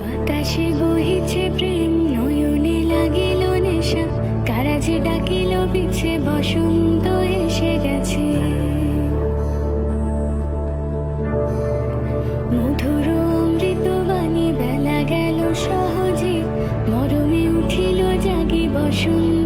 বাতাসে বহিছে প্রেম, নয়নে লাগিল নেশা। কারা ডাকিল পিছে বসন্ত এসে গেছে। মধুর অমৃত বেলা গেল সহজে। মরমে উঠিল জাগে বসন্ত।